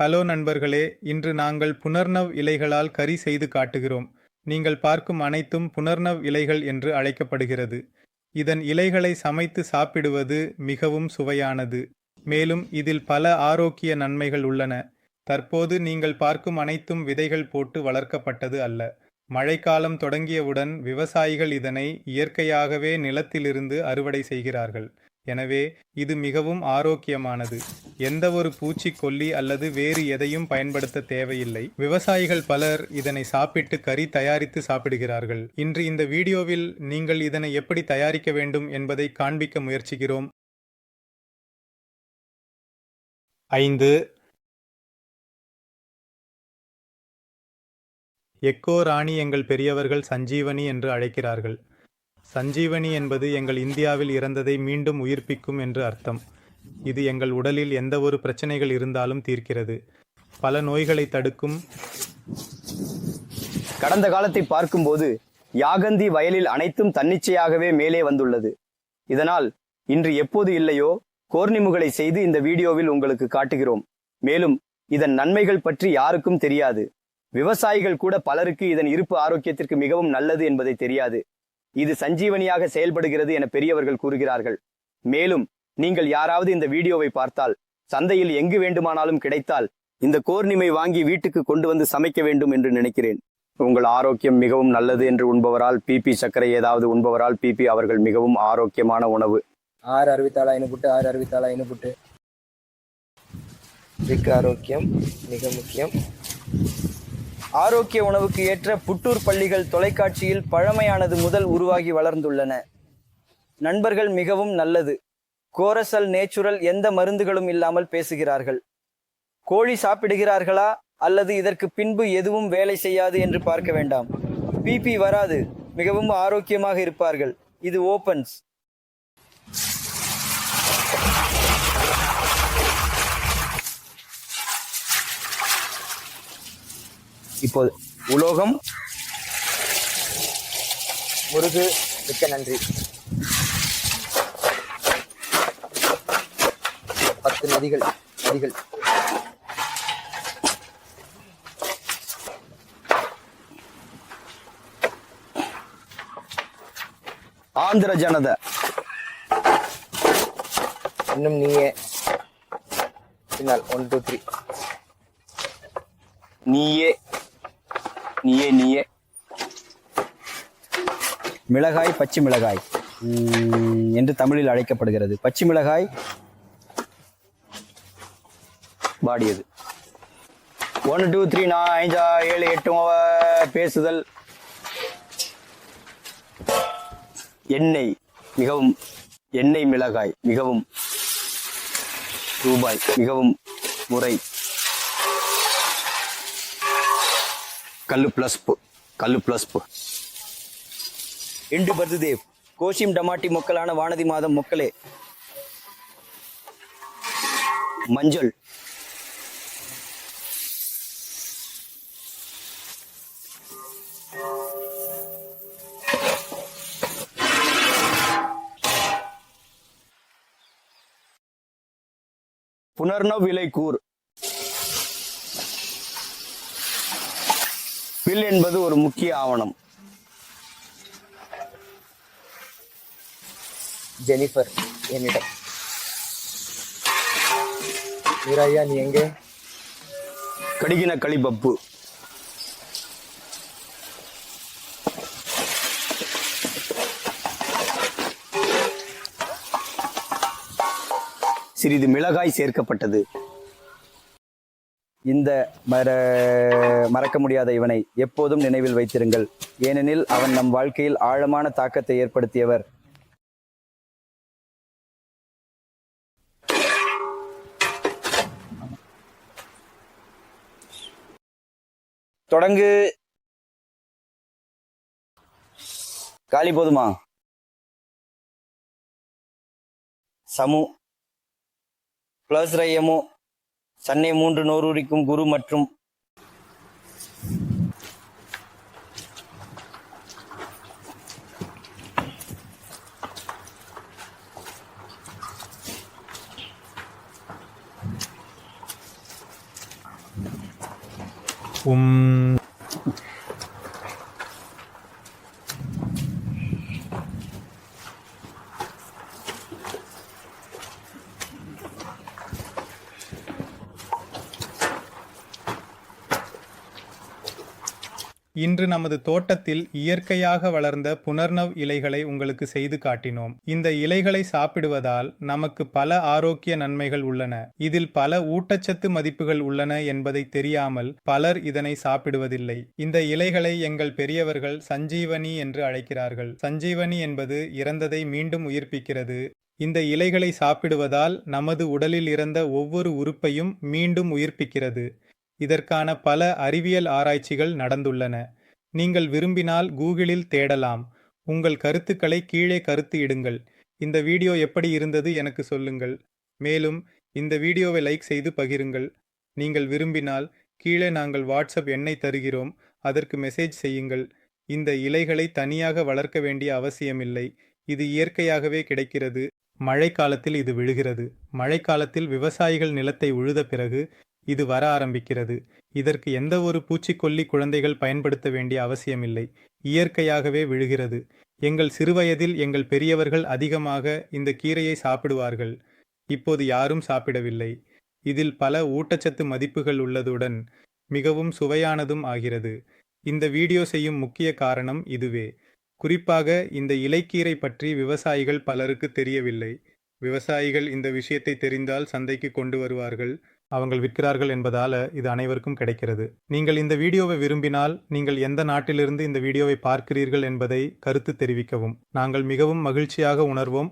Hello நண்பர்களே இன்று நாங்கள் புனர்னவ் இலைகளால் கறி செய்து காட்டுகிறோம். நீங்கள் பார்க்கும் அனைத்தும் புனர்னவ் இலைகள் என்று அழைக்கப்படுகிறது. இதன் இலைகளை சமைத்து சாப்பிடுவது மிகவும் சுவையானது. மேலும் இதில் பல ஆரோக்கிய நன்மைகள் உள்ளன. தற்போது நீங்கள் பார்க்கும் அனைத்தும் விதைகள் போட்டு வளர்க்கப்பட்டது அல்ல. மழைக்காலம் தொடங்கியவுடன் விவசாயிகள் இதனை இயற்கையாகவே நிலத்திலிருந்து அறுவடை செய்கிறார்கள். எனவே இது மிகவும் ஆரோக்கியமானது. எந்த ஒரு பூச்சிக்கொல்லி அல்லது வேறு எதையும் பயன்படுத்த தேவையில்லை. விவசாயிகள் பலர் இதனை சாப்பிட்டு கறி தயாரித்து சாப்பிடுகிறார்கள். இன்று இந்த வீடியோவில் நீங்கள் இதனை எப்படி தயாரிக்க வேண்டும் என்பதை காண்பிக்க முயற்சிக்கிறோம். ஐந்து. எக்கோ ராணி எங்கள் பெரியவர்கள் சஞ்சீவனி என்று அழைக்கிறார்கள். சஞ்சீவனி என்பது எங்கள் இந்தியாவில் இறந்ததை மீண்டும் உயிர்ப்பிக்கும் என்று அர்த்தம். இது எங்கள் உடலில் எந்த ஒரு பிரச்சனைகள் இருந்தாலும் தீர்க்கிறது. பல நோய்களை தடுக்கும் கடந்த காலத்தை பார்க்கும்போது யாகந்தி வயலில் அனைத்தும் தன்னிச்சையாகவே மேலே வந்துள்ளது. இதனால் இன்று எப்போது இல்லையோ கோர்னிமுகளை செய்து இந்த வீடியோவில் உங்களுக்கு காட்டுகிறோம். மேலும் இதன் நன்மைகள் பற்றி யாருக்கும் தெரியாது. விவசாயிகள் கூட பலருக்கு இதன் இருப்பு ஆரோக்கியத்திற்கு மிகவும் நல்லது என்பதை தெரியாது. இது சஞ்சீவனியாக செயல்படுகிறது என பெரியவர்கள் கூறுகிறார்கள். மேலும் நீங்கள் யாராவது இந்த வீடியோவை பார்த்தால் சந்தையில் எங்கு வேண்டுமானாலும் கிடைத்தால் இந்த கோர்னிமை வாங்கி வீட்டுக்கு கொண்டு வந்து சமைக்க வேண்டும் என்று நினைக்கிறேன். உங்கள் ஆரோக்கியம் மிகவும் நல்லது என்று உண்பவரால் பிபி சர்க்கரை ஏதாவது உண்பவரால் பிபி அவர்கள் மிகவும் ஆரோக்கியமான உணவு. ஆறு அறுபத்தாலு ஐநூறு ஆறு அறுபத்தாலு ஐநூறு இதுக்கு ஆரோக்கியம் மிக முக்கியம். ஆரோக்கிய உணவுக்கு ஏற்ற புட்டூர் பள்ளிகள் தொலைக்காட்சியில் பழமையானது முதல் உருவாகி வளர்ந்துள்ளன. நண்பர்கள் மிகவும் நல்லது. கோரசல் நேச்சுரல் எந்த மருந்துகளும் இல்லாமல் பேசுகிறார்கள். கோழி சாப்பிடுகிறார்களா? அல்லது இதற்கு பின்பு எதுவும் வேலை செய்யாது என்று பார்க்க வேண்டாம். பிபி வராது. மிகவும் ஆரோக்கியமாக இருப்பார்கள். இது ஓபன்ஸ். இப்போது உலோகம். முருகு மிக்க நன்றி. பத்து நதிகள் நதிகள். ஆந்திர ஜனத. இன்னும் நீயே. பின்னால் ஒன் டூ த்ரீ நீயே. நீயே நீயே. மிளகாய் பச்சை மிளகாய். என்று தமிழில் அழைக்கப்படுகிறது. பச்சை மிளகாய் வாடியது. ஒன் டூ த்ரீ நான் ஐஞ்சா ஏழு எட்டு பேசுதல். எண்ணெய் மிகவும் எண்ணெய் மிளகாய் மிகவும் ரூபாய் மிகவும் முறை. కళ్ళు ప్లస్ కళ్ళు ప్లస్ ఇండు బర్దుదేవ్ కోశిం డమాటి మొక్కలాన వానది మాదం మొక్కలే మంజల్ புனர்ணவ் விலை கூர் வில் என்பது ஒரு முக்கிய ஆவணம். ஜெனிஃபர் என்னிடம். வீராய்யா நீ எங்கே? கடிகின களிபப்பு. சிறிது மிளகாய் சேர்க்கப்பட்டது. இந்த மர மறக்க முடியாத இவனை எப்போதும் நினைவில் வைத்திருங்கள். ஏனெனில் அவன் நம் வாழ்க்கையில் ஆழமான தாக்கத்தை ஏற்படுத்தியவர். தொடங்கு. காலி போதுமா? சமு. பிளஸ் ரயமு. சென்னை மூன்று நோருரிக்கும் குரு மற்றும் உம் இன்று நமது தோட்டத்தில் இயற்கையாக வளர்ந்த புனர்னவ் இலைகளை உங்களுக்கு செய்து காட்டினோம். இந்த இலைகளை சாப்பிடுவதால் நமக்கு பல ஆரோக்கிய நன்மைகள் உள்ளன. இதில் பல ஊட்டச்சத்து மதிப்புகள் உள்ளன என்பதை தெரியாமல் பலர் இதனை சாப்பிடுவதில்லை. இந்த இலைகளை எங்கள் பெரியவர்கள் சஞ்சீவனி என்று அழைக்கிறார்கள். சஞ்சீவனி என்பது இறந்ததை மீண்டும் உயிர்ப்பிக்கிறது. இந்த இலைகளை சாப்பிடுவதால் நமது உடலில் இறந்த ஒவ்வொரு உறுப்பையும் மீண்டும் உயிர்ப்பிக்கிறது. இதற்கான பல அறிவியல் ஆராய்ச்சிகள் நடந்துள்ளன. நீங்கள் விரும்பினால் கூகுளில் தேடலாம். உங்கள் கருத்துக்களை கீழே கருத்து இடுங்கள். இந்த வீடியோ எப்படி இருந்தது எனக்கு சொல்லுங்கள். மேலும் இந்த வீடியோவை லைக் செய்து பகிருங்கள். நீங்கள் விரும்பினால் கீழே நாங்கள் வாட்ஸ்அப் எண்ணை தருகிறோம். அதற்கு மெசேஜ் செய்யுங்கள். இந்த இலைகளை தனியாக வளர்க்க வேண்டிய அவசியமில்லை. இது இயற்கையாகவே கிடைக்கிறது. மழைக்காலத்தில் இது விழுகிறது. மழைக்காலத்தில் விவசாயிகள் நிலத்தை உழுத பிறகு இது வர ஆரம்பிக்கிறது. இதற்கு எந்த ஒரு பூச்சிக்கொல்லி குழந்தைகள் பயன்படுத்த வேண்டிய அவசியமில்லை. இயற்கையாகவே விழுகிறது. எங்கள் சிறுவயதில் எங்கள் பெரியவர்கள் அதிகமாக இந்த கீரையை சாப்பிடுவார்கள். இப்போது யாரும் சாப்பிடவில்லை. இதில் பல ஊட்டச்சத்து மதிப்புகள் உள்ளதுடன் மிகவும் சுவையானதும் ஆகிறது. இந்த வீடியோ செய்யும் முக்கிய காரணம் இதுவே. குறிப்பாக இந்த இலைக்கீரை பற்றி விவசாயிகள் பலருக்கு தெரியவில்லை. விவசாயிகள் இந்த விஷயத்தை தெரிந்தால் சந்தைக்கு கொண்டு வருவார்கள். அவங்கள் விற்கிறார்கள் என்பதால இது அனைவருக்கும் கிடைக்கிறது. நீங்கள் இந்த வீடியோவை விரும்பினால் நீங்கள் எந்த நாட்டிலிருந்து இந்த வீடியோவை பார்க்கிறீர்கள் என்பதை கருத்து தெரிவிக்கவும். நாங்கள் மிகவும் மகிழ்ச்சியாக உணர்வோம்.